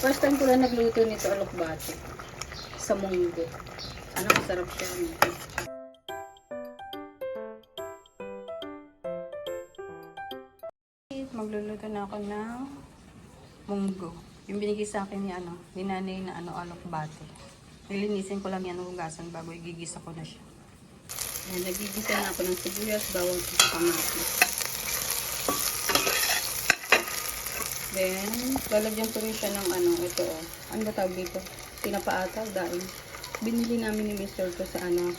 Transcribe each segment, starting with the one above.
First time ko lang nagluto nito alokbati. Sa munggo. Ano, masarap siya. Magluluto na ako ng munggo. Yung binigay sa akin ni ano, ni nanay na ano, alokbati. Nilinisin ko lang yan ng hugasan bago igigisa ko na siya. Ayan, nagigisa na ako ng sibuyas, bawang at kamatis. Then, lalagyan ko rin siya ng ano, ito oh. Ano tawag dito? Pinapaataw, dahil binili namin ni Mr. to sa ano,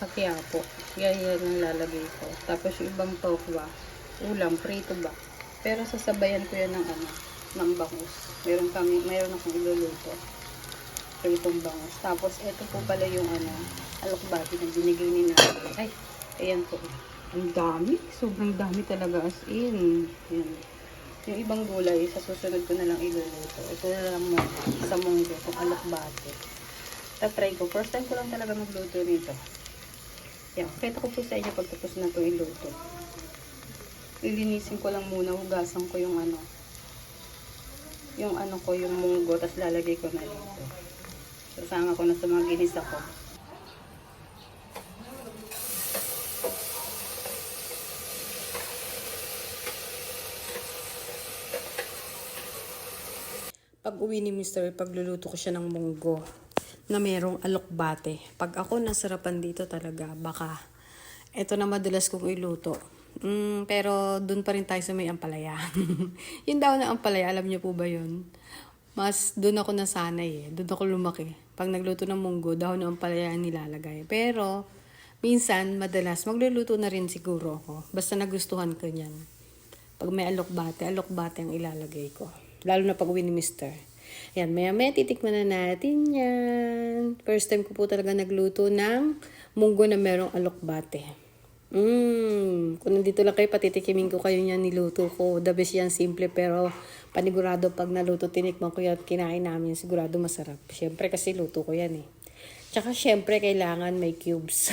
sa Quiapo. Yan yan ang lalagay ko. Tapos yung ibang tokwa, ulam, prito ba. Pero sasabayan ko yan ng ano, ng bangus. Meron kami, mayroon akong iluluto. Pritong bangus. Tapos ito po pala yung ano, alokbati na binigay ni nanay. Ay, ayan po. Ang dami. Sobrang dami talaga as in. Yan. Yung ibang gulay, sa susunod ko na lang iluluto. Ito na lang mo sa munggo, itong alokbati. Tatry ko. First time ko lang talaga magluto nito. Yan. Kita ko po sa inyo pagtapos na ito iluto. Lilinisin ko lang muna, hugasan ko yung ano, yung ano ko, yung munggo, tapos lalagay ko na dito. Sasama ko na sa mga ginisa ko. Pag uwi ni Mr. pagluluto ko siya ng munggo na merong alokbate. Pag ako nasarapan dito talaga, baka ito na madalas kong iluto. Mm, pero dun pa rin tayo sa may ampalaya. yung daw na ampalaya, alam niyo po ba yun? Mas dun ako nasanay eh. Dun ako lumaki. Pag nagluto ng munggo, dahon ng ampalaya ang nilalagay. Pero, minsan, madalas, magluluto na rin siguro ako. Basta nagustuhan ko niyan. Pag may alokbate, alokbate ang ilalagay ko. Lalo na pag uwi ni Mister. Yan, maya maya titikman na natin yan. First time ko po talaga nagluto ng munggo na merong alokbate. Mmm, kung nandito lang kayo, patitikimin ko kayo niyan niluto ko. The best yan, simple pero panigurado pag naluto, tinikman ko yan kinain namin, sigurado masarap. Siyempre kasi luto ko yan eh. Tsaka syempre kailangan may cubes.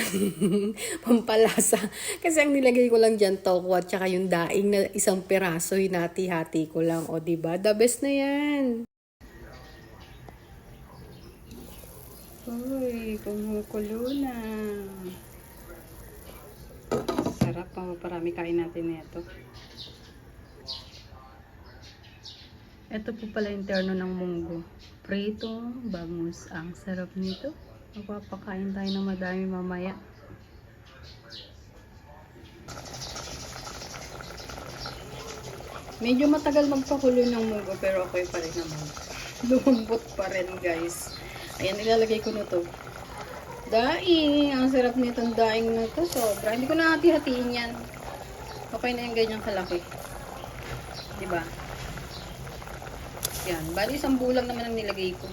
Pampalasa. Kasi ang nilagay ko lang dyan toko at tsaka yung daing na isang piraso, hinati-hati ko lang. O, di ba The best na yan. Uy, kumukulo na. Sarap pa, parami kain natin nito. Ito po pala yung terno ng munggo. Prito, bangus. Ang sarap nito. Magpapakain tayo ng madami mamaya. Medyo matagal magpakulo ng munggo pero okay pa rin naman. Lumambot pa rin guys. Ayan, ilalagay ko na to. Daing! Ang sarap nitong daing na to. Sobra. Hindi ko na hati-hatiin yan. Okay na yung ganyang kalaki. Diba? Yan. Bali, isang bulang naman ang nilagay ko.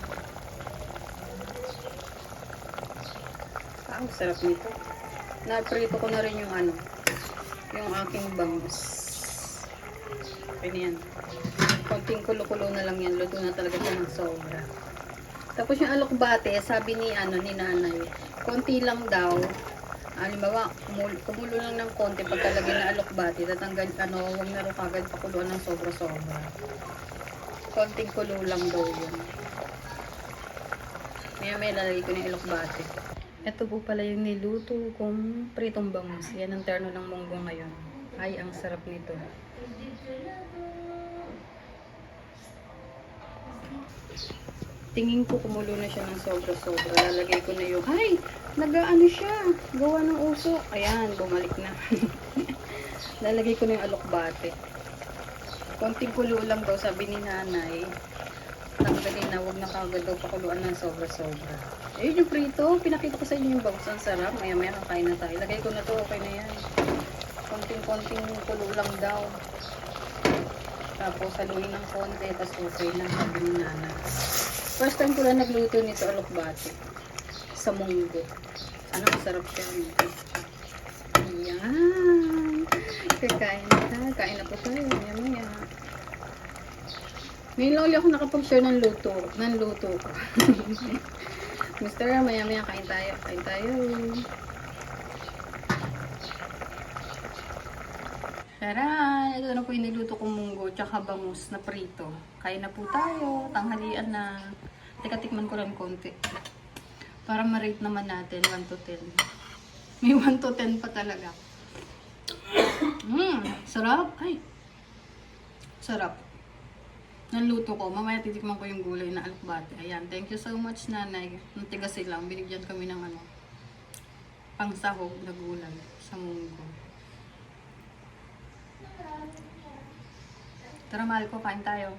Ah, ang sarap nito. Na-prito ko na rin yung ano. Yung aking bangus. Okay na yan. Konting kulo-kulo na lang yan. Luto na talaga siya ng sobra. Tapos yung alokbate, sabi ni ano ni nanay, konti lang daw. Halimbawa, kumul kumulo lang ng konti pagkalagay na alokbate, tatanggal, ano, huwag na rin kagad pakuluan ng sobra-sobra. Konting kulo lang daw yun. Maya may lalagay ko ng alokbate. Ito po pala yung niluto kong pritong bangus. Yan ang terno ng munggo ngayon. Ay, ang sarap nito. Tingin ko kumulo na siya ng sobra-sobra. Lalagay ko na yung, ay, nag-ano siya, gawa ng uso. Ayan, bumalik na. Lalagay ko na yung alokbate. Konting kulo lang daw, sabi ni nanay. Tanggalin na, huwag na kagad daw pakuluan ng sobra-sobra. Ayun yung prito, pinakita ko sa inyo yung bangus. Ang sarap, maya-maya kakain na tayo. Lagay ko na to, okay na yan. Konting-konting kulo lang daw. Tapos haluin ng konti, tapos okay na, sabi ni nanay. First time ko lang nagluto nito alokbati sa munggo. Ano masarap siya. Ayan. Kakain na. Kain na po tayo. Maya maya. Ngayon lang ulit ako nakapag-share ng luto. Ng luto ko. Mister, maya maya kain tayo. Kain tayo. Tara, ito na po yung niluto kong munggo tsaka bangus na prito. Kain na po tayo, tanghalian na. Teka, tikman ko lang konti. Para ma-rate naman natin, 1 to 10. May 1 to 10 pa talaga. Mmm, sarap. Ay, sarap. Naluto ko. Mamaya titikman ko yung gulay na alukbate. Ayan, thank you so much nanay. Natigas silang, binigyan kami ng ano, pangsahog na gulay sa munggo. Tara, mahal ko, kain tayo.